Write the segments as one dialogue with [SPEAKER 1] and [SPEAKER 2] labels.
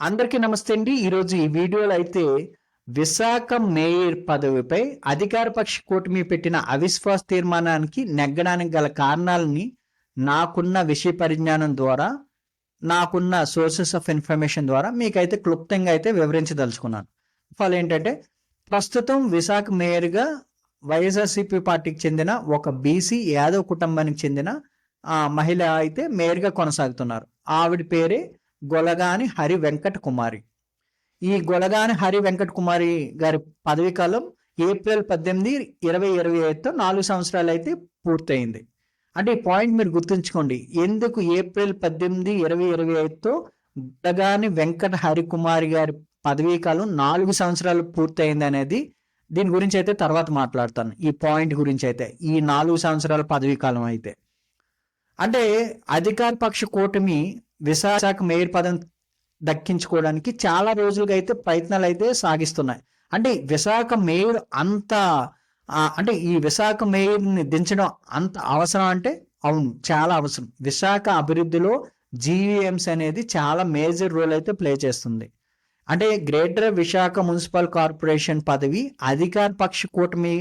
[SPEAKER 1] అందరికీ నమస్తే అండి. ఈరోజు ఈ వీడియోలో అయితే విశాఖ మేయర్ పదవిపై అధికార పక్ష కూటమి పెట్టిన అవిశ్వాస తీర్మానానికి నెగ్గడానికి గల కారణాలని నాకున్న విషయ పరిజ్ఞానం ద్వారా నాకున్న సోర్సెస్ ఆఫ్ ఇన్ఫర్మేషన్ ద్వారా మీకైతే క్లుప్తంగా అయితే వివరించదలుచుకున్నాను. ఫలం ఏంటంటే ప్రస్తుతం విశాఖ మేయర్గా వైఎస్ఆర్సీపీ పార్టీకి చెందిన ఒక బీసీ యాదవ్ కుటుంబానికి చెందిన మహిళ అయితే మేయర్గా కొనసాగుతున్నారు. ఆవిడ పేరే గొలగాని హరి వెంకట కుమారి. ఈ గొలగాని హరి వెంకట కుమారి గారి పదవీ కాలం ఏప్రిల్ పద్దెనిమిది ఇరవై ఇరవై ఐదుతో నాలుగు సంవత్సరాలు అయితే పూర్తయింది. అంటే ఈ పాయింట్ మీరు గుర్తుంచుకోండి. ఎందుకు ఏప్రిల్ పద్దెనిమిది ఇరవై ఇరవై ఐదుతో గొలగాని వెంకట హరి కుమారి గారి పదవీ కాలం నాలుగు సంవత్సరాలు పూర్తయింది అనేది దీని గురించి అయితే తర్వాత మాట్లాడతాను. ఈ పాయింట్ గురించి అయితే ఈ నాలుగు సంవత్సరాల పదవీ కాలం అయితే. అంటే అధికార పక్ష కూటమి విశాఖ మేయర్ పదం దక్కించుకోవడానికి చాలా రోజులుగా అయితే ప్రయత్నాలు అయితే సాగిస్తున్నాయి. అంటే విశాఖ మేయర్ అంత అంటే ఈ విశాఖ మేయర్ని దించడం అంత అవసరం అంటే అవును చాలా అవసరం. విశాఖ అభివృద్ధిలో జీవీఎంసీ అనేది చాలా మేజర్ రోల్ అయితే ప్లే చేస్తుంది. అంటే గ్రేటర్ విశాఖ మున్సిపల్ కార్పొరేషన్ పదవి అధికార పక్ష కూటమి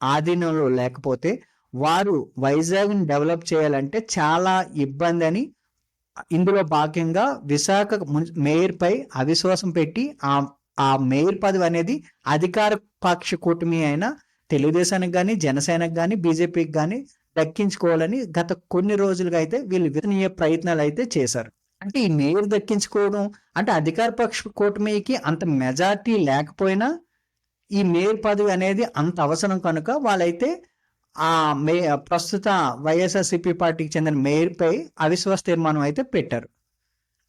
[SPEAKER 1] ఆధీనంలో లేకపోతే వారు వైజాగ్ని డెవలప్ చేయాలంటే చాలా ఇబ్బంది అని ఇందులో భాగంగా విశాఖ మేయర్ పై అవిశ్వాసం పెట్టి ఆ ఆ మేయర్ పదవి అనేది అధికార పక్ష కూటమి అయిన తెలుగుదేశానికి కానీ జనసేనకు కానీ బీజేపీకి కానీ దక్కించుకోవాలని గత కొన్ని రోజులుగా అయితే వీళ్ళు విధనీయ ప్రయత్నాలు అయితే చేశారు. అంటే ఈ మేయర్ దక్కించుకోవడం అంటే అధికార పక్ష కూటమికి అంత మెజార్టీ లేకపోయినా ఈ మేయర్ పదవి అనేది అంత అవసరం కనుక వాళ్ళైతే ఆ మే ప్రస్తుత వైఎస్ఆర్సీపీ పార్టీకి చెందిన మేయర్పై అవిశ్వాస తీర్మానం అయితే పెట్టారు.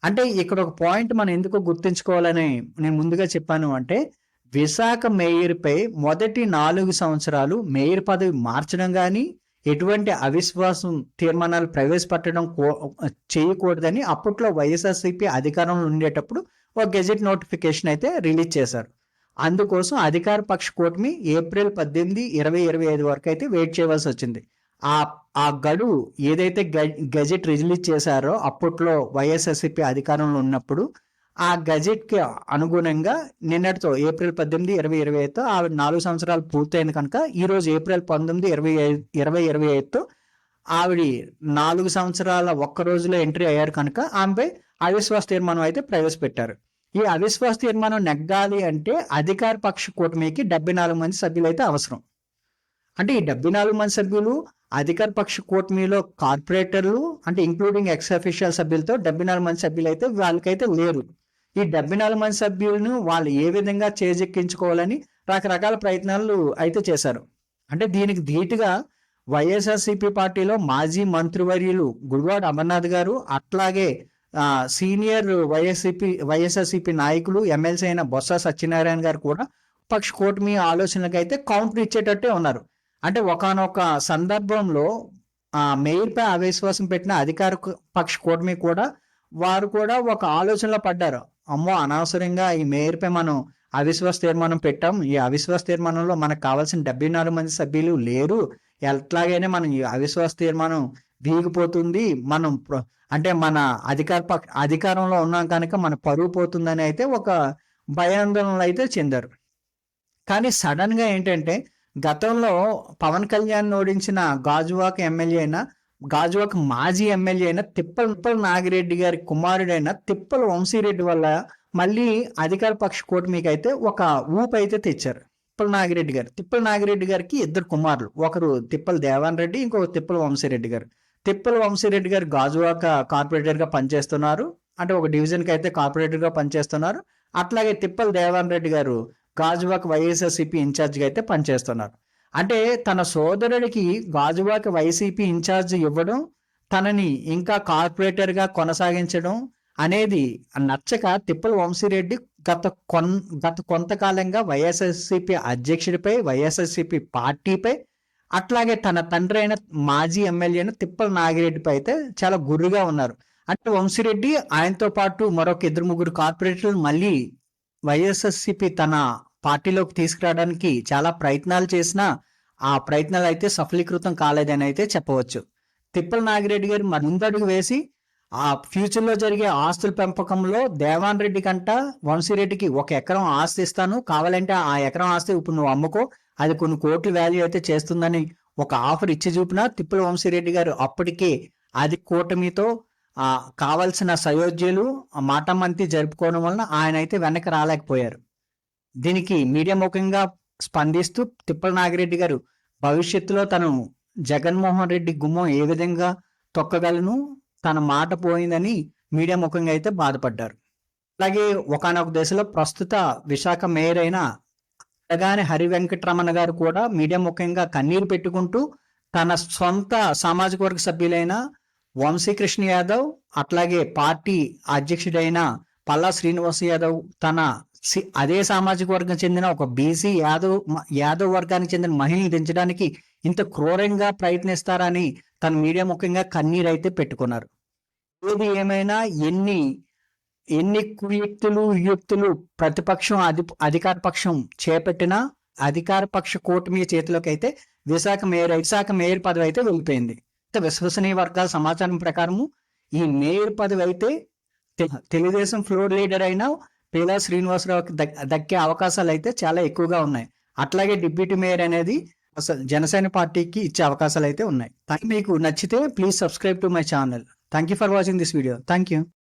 [SPEAKER 1] అంటే ఇక్కడ ఒక పాయింట్ మనం ఎందుకు గుర్తుంచుకోవాలని నేను ముందుగా చెప్పాను అంటే విశాఖ మేయర్పై మొదటి నాలుగు సంవత్సరాలు మేయర్ పదవి మార్చడం కానీ ఎటువంటి అవిశ్వాసం తీర్మానాలు ప్రవేశపెట్టడం కో- చేయకూడదని అప్పట్లో వైఎస్ఆర్సీపీ అధికారంలో ఉండేటప్పుడు ఒక గెజెట్ నోటిఫికేషన్ అయితే రిలీజ్ చేశారు. అందుకోసం అధికార పక్ష కూటమి ఏప్రిల్ పద్దెనిమిది ఇరవై ఇరవై ఐదు వరకు అయితే వెయిట్ చేయవలసి వచ్చింది. ఆ ఆ గడువు ఏదైతే గజెట్ రిలీజ్ చేశారో అప్పట్లో వైఎస్ఎస్సిపి అధికారంలో ఉన్నప్పుడు ఆ గజెట్కి అనుగుణంగా నిన్నటితో ఏప్రిల్ పద్దెనిమిది ఇరవై ఇరవై ఐదుతో ఆవిడ నాలుగు సంవత్సరాలు పూర్తయింది కనుక ఈరోజు ఏప్రిల్ పంతొమ్మిది ఇరవై ఐదు ఇరవై ఇరవై ఐదుతో ఆవిడ నాలుగు సంవత్సరాల ఒక్క రోజులో ఎంట్రీ అయ్యారు కనుక ఆమెపై అవిశ్వాస తీర్మానం అయితే ప్రవేశపెట్టారు. ఈ అవిశ్వాస తీర్మానం నెగ్గాలి అంటే అధికార పక్ష కూటమికి డెబ్బై నాలుగు మంది సభ్యులు అయితే అవసరం. అంటే ఈ డెబ్బై నాలుగు మంది సభ్యులు అధికార పక్ష కూటమిలో కార్పొరేటర్లు అంటే ఇంక్లూడింగ్ ఎక్స్ అఫీషియల్ సభ్యులతో డెబ్బై నాలుగు మంది సభ్యులు అయితే వాళ్ళకైతే లేరు. ఈ డెబ్బై నాలుగు మంది సభ్యులను వాళ్ళు ఏ విధంగా చేజెక్కించుకోవాలని రకరకాల ప్రయత్నాలు అయితే చేశారు. అంటే దీనికి ధీటుగా వైఎస్ఆర్సీపీ పార్టీలో మాజీ మంత్రివర్యులు గుడివాడ అమర్నాథ్ గారు అట్లాగే సీనియర్ వైఎస్సీపీ వైఎస్ఆర్సీపీ నాయకులు ఎమ్మెల్సీ అయిన బొత్స సత్యనారాయణ గారు కూడా పక్ష కూటమి ఆలోచనలకు అయితే కౌంటర్ ఇచ్చేటట్టే ఉన్నారు. అంటే ఒకానొక సందర్భంలో ఆ మేయర్పై అవిశ్వాసం పెట్టిన అధికార పక్ష కూటమి కూడా వారు కూడా ఒక ఆలోచనలో పడ్డారు. అమ్మో అనవసరంగా ఈ మేయర్పై మనం అవిశ్వాస తీర్మానం పెట్టాం. ఈ అవిశ్వాస తీర్మానంలో మనకు కావాల్సిన డెబ్బై నాలుగు మంది సభ్యులు లేరు. ఎట్లాగైనా మనం ఈ అవిశ్వాస తీర్మానం వీగిపోతుంది. మనం అంటే మన అధికార పక్ష అధికారంలో ఉన్నాం కనుక మన పరువు పోతుందని అయితే ఒక భయాందోళనలు అయితే చెందారు. కానీ సడన్గా ఏంటంటే గతంలో పవన్ కళ్యాణ్ ఓడించిన గాజువాక ఎమ్మెల్యే అయిన గాజువాక మాజీ ఎమ్మెల్యే అయిన తిప్పల తిప్పల నాగిరెడ్డి గారి కుమారుడైన తిప్పల వంశీరెడ్డి వల్ల మళ్ళీ అధికార పక్ష కూటమికి అయితే ఒక ఊపు అయితే తెచ్చారు. తిప్పల నాగిరెడ్డి గారు. తిప్పల నాగిరెడ్డి గారికి ఇద్దరు కుమారులు. ఒకరు తిప్పల దేవాన్ రెడ్డి ఇంకొక తిప్పల వంశీరెడ్డి గారు. తిప్పల వంశీరెడ్డి గారు గాజువాక కార్పొరేటర్గా పనిచేస్తున్నారు. అంటే ఒక డివిజన్కి అయితే కార్పొరేటర్గా పనిచేస్తున్నారు. అట్లాగే తిప్పల దేవాన్ రెడ్డి గారు గాజువాక వైఎస్ఆర్సీపీ ఇన్ఛార్జ్గా అయితే పనిచేస్తున్నారు. అంటే తన సోదరుడికి గాజువాక వైసీపీ ఇన్ఛార్జ్ ఇవ్వడం తనని ఇంకా కార్పొరేటర్గా కొనసాగించడం అనేది నచ్చక తిప్పల వంశీరెడ్డి గత కొన్ గత కొంతకాలంగా వైఎస్ఆర్సీపీ అధ్యక్షుడిపై వైఎస్ఆర్సీపీ పార్టీపై అట్లాగే తన తండ్రి అయిన మాజీ ఎమ్మెల్యే అయిన తిప్పల నాగిరెడ్డిపై అయితే చాలా గుర్రుగా ఉన్నారు. అంటే వంశీరెడ్డి ఆయనతో పాటు మరొక ఇద్దరు ముగ్గురు కార్పొరేటర్లు మళ్ళీ వైఎస్ఎస్సిపి తన పార్టీలోకి తీసుకురావడానికి చాలా ప్రయత్నాలు చేసినా ఆ ప్రయత్నాలు అయితే సఫలీకృతం కాలేదని అయితే చెప్పవచ్చు. తిప్పల నాగిరెడ్డి గారు మరి ముందడుగు వేసి ఆ ఫ్యూచర్లో జరిగే ఆస్తుల పెంపకంలో దేవాన్ రెడ్డి కంట వంశీరెడ్డికి ఒక ఎకరం ఆస్తి ఇస్తాను. కావాలంటే ఆ ఎకరం ఆస్తి ఇప్పుడు నువ్వు అమ్ముకో. అది కొన్ని కోట్ల వాల్యూ అయితే చేస్తుందని ఒక ఆఫర్ ఇచ్చి చూపిన తిప్పుల వంశీరెడ్డి గారు అప్పటికే అది కూటమితో ఆ కావలసిన సయోధ్యలు మాటమంతి జరుపుకోవడం వలన ఆయన అయితే వెనక్కి రాలేకపోయారు. దీనికి మీడియా ముఖంగా స్పందిస్తూ తిప్పల నాగిరెడ్డి గారు భవిష్యత్తులో తను జగన్మోహన్ రెడ్డి గుమ్మం ఏ విధంగా తొక్కగలను తన మాట పోయిందని మీడియా ముఖంగా అయితే బాధపడ్డారు. అలాగే ఒకనొక దశలో ప్రస్తుత విశాఖ మేయర్ అయిన అనగానే హరి వెంకటరమణ గారు కూడా మీడియా ముఖ్యంగా కన్నీరు పెట్టుకుంటూ తన సొంత సామాజిక వర్గ సభ్యులైన వంశీకృష్ణ యాదవ్ అట్లాగే పార్టీ అధ్యక్షుడైన పల్లా శ్రీనివాస్ యాదవ్ తన సి- అదే సామాజిక వర్గం చెందిన ఒక బీసీ యాదవ్ యాదవ్ వర్గానికి చెందిన మహిళని దించడానికి ఇంత క్రూరంగా ప్రయత్నిస్తారని తన మీడియా ముఖ్యంగా కన్నీరు అయితే పెట్టుకున్నారు. ఏది ఏమైనా ఎన్ని ఎన్ని కుయుక్తులు యుక్తులు ప్రతిపక్షం అధి అధికార పక్షం చేపట్టినా అధికార పక్ష కూటమి చేతిలోకి అయితే విశాఖ మేయర్ విశాఖ మేయర్ పదవి అయితే వెళ్ళిపోయింది విశ్వసనీయ వర్గాల సమాచారం ప్రకారము ఈ మేయర్ పదవి అయితే తెలుగుదేశం ఫ్లోర్ లీడర్ అయిన పీలా శ్రీనివాసరావుకి దక్కే అవకాశాలు అయితే చాలా ఎక్కువగా ఉన్నాయి. అట్లాగే డిప్యూటీ మేయర్ అనేది అసలు జనసేన పార్టీకి ఇచ్చే అవకాశాలు అయితే ఉన్నాయి. మీకు నచ్చితే please subscribe to my channel. Thank you for watching this video. Thank you